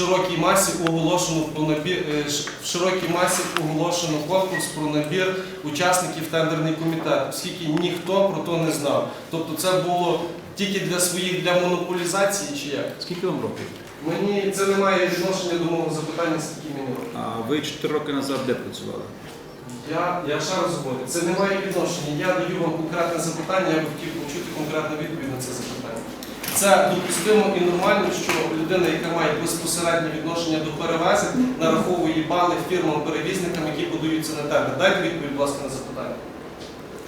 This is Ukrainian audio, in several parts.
широкій масі оголошено про набір е, в широкій масі оголошено конкурс про набір учасників тендерний комітет, оскільки ніхто про то не знав. Тобто це було тільки для своїх для монополізації чи як? Скільки вам років? Мені це не має відношення до мого запитання, скільки мені років. А ви 4 роки назад де працювали? Я, я ще раз говорю, це не має відношення. Я даю вам конкретне запитання, я б хотів почути конкретну відповідь на це запитання. Це допустимо і нормально, що людина, яка має безпосереднє відношення до перевезень, нараховує бали фірмам-перевізникам, які подаються на тендер. Дайте відповідь, будь ласка, на запитання.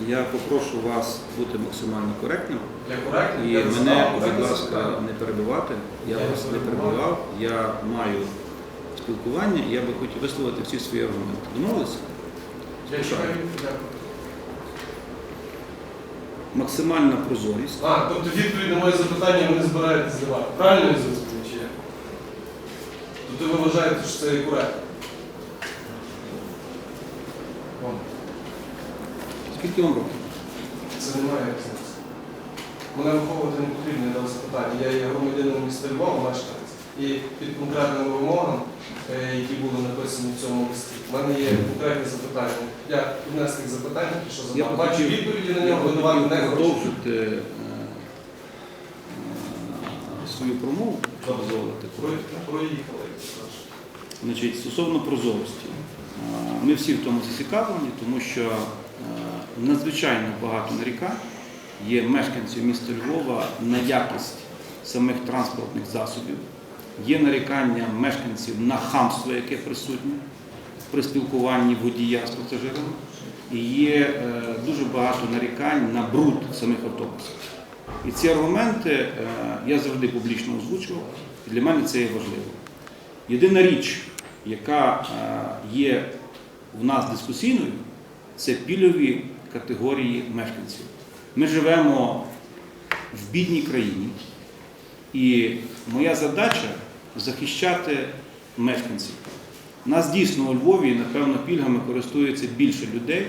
Я попрошу вас бути максимально коректним Я коректний? і Я мене, задав будь ласка, не перебивати. Я Я вас не перебивав. перебивав. Я маю спілкування, і я би хотів висловити всі свої аргументи. Домовилися? Я чекаю. Дякую. Максимальна прозорість. А, тобто відповідь на моє запитання ви не збираєтесь давати. Правильно я зрозумів, чи як? Тобто ви вважаєте, що це є коректно? Скільки вам років? Це немає різниці. Мене виховувати не потрібно, я дав запитання. Я є громадянином міста Львова, мешканець. І під конкретними вимогами, е, які були написані в цьому листі, в мене є конкретні запитання. Я одне тих запитань, що Я Бачу відповіді на нього, би видавати не хочу. продовжити е, е, свою промову. Про- Проїхали. Значить, стосовно прозорості, ми всі в тому зацікавлені, тому що надзвичайно багато нарікань є мешканців міста Львова на якість самих транспортних засобів, є нарікання мешканців на хамство, яке присутнє при спілкуванні водія з пасажирами, і є е, дуже багато нарікань на бруд самих автобусів. І ці аргументи е, я завжди публічно озвучував, і для мене це є важливо. Єдина річ, яка е, є в нас дискусійною, це пільові категорії мешканців. Ми живемо в бідній країні, і моя задача захищати мешканців. Нас дійсно у Львові, напевно, пільгами користується більше людей,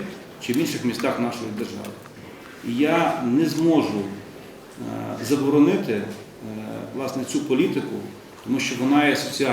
ніж в інших містах нашої держави. І я не зможу е, заборонити е, власне цю політику, тому що вона є соціальною.